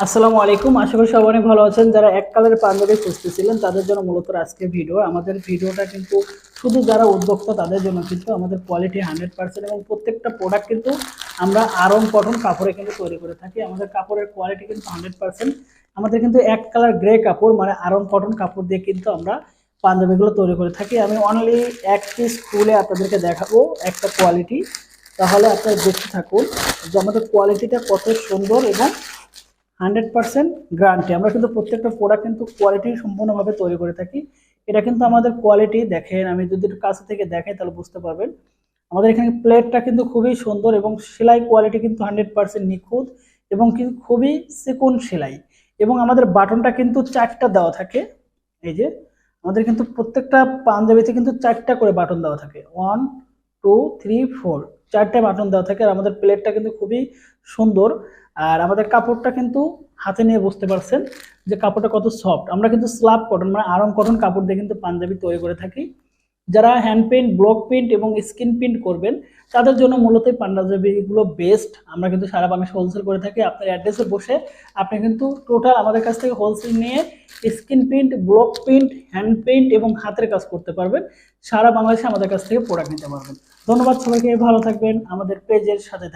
আসসালামু আলাইকুম। আশা করি সবাই ভালো আছেন। যারা এক কালারের পাঞ্জাবি খুঁজতেছিলেন, তাদের জন্য মূলত আজকে ভিডিও। আমাদের ভিডিওটা কিন্তু শুধু যারা উদ্যোক্তা, তাদের জন্য কিন্তু আমাদের কোয়ালিটি হান্ড্রেড পার্সেন্ট এবং প্রত্যেকটা প্রোডাক্ট কিন্তু আমরা আরং কটন কাপড়ে কিন্তু তৈরি করে থাকি। আমাদের কাপড়ের কোয়ালিটি কিন্তু হান্ড্রেড পার্সেন্ট আমাদের কিন্তু এক কালার গ্রে কাপড় মানে আরং কটন কাপড় দিয়ে কিন্তু আমরা পাঞ্জাবিগুলো তৈরি করে থাকি। আমি অনলি এক পিস খুলে আপনাদেরকে দেখাবো একটা কোয়ালিটি তাহলে আপনারা দেখতে থাকুন যে আমাদের কোয়ালিটিটা কত সুন্দর এবং হান্ড্রেড পার্সেন্ট গ্যারান্টি। আমরা কিন্তু প্রত্যেকটা প্রোডাক্ট কিন্তু কোয়ালিটি সম্পূর্ণভাবে তৈরি করে থাকি। এটা কিন্তু আমাদের কোয়ালিটি দেখেন, আমি যদি একটু কাছে থেকে দেখাই তাহলে বুঝতে পারবেন। আমাদের এখানে প্লেটটা কিন্তু খুবই সুন্দর এবং সেলাই কোয়ালিটি কিন্তু হান্ড্রেড পার্সেন্ট নিখুঁত এবং কিন্তু খুবই চিকন সেলাই। এবং আমাদের বাটনটা কিন্তু চারটা দেওয়া থাকে। এই যে, আমাদের কিন্তু প্রত্যেকটা পাঞ্জাবিতে কিন্তু চারটা করে বাটন দেওয়া থাকে। ওয়ান, টু, থ্রি, ফোর, চারটে বাটন দেওয়া থাকে। আর আমাদের প্লেটটা কিন্তু খুবই সুন্দর। আর আমাদের কাপড়টা কিন্তু হাতে নিয়ে বুঝতে পারছেন যে কাপড়টা কত সফট আমরা কিন্তু স্লাব কটন মানে আরাম কটন কাপড় দিয়ে কিন্তু পাঞ্জাবি তৈরি করে থাকি। যারা হ্যান্ড পেন্ট ব্লক প্রিন্ট এবং স্কিন প্রিন্ট করবেন, তাদের জন্য মূলত পাঞ্জাবিগুলো বেস্ট আমরা কিন্তু সারা বাংলাদেশে হোলসেল করে থাকি। আপনার অ্যাড্রেসে বসে আপনি কিন্তু টোটাল আমাদের কাছ থেকে হোলসেল নিয়ে screen print block print hand paint এবং হাতের কাজ করতে পারবেন। সারা বাংলাদেশে আমাদের কাছ থেকে প্রোডাক্ট নিতে পারবেন। ধন্যবাদ সবাইকে, ভালো থাকবেন। আমাদের পেজের সাথে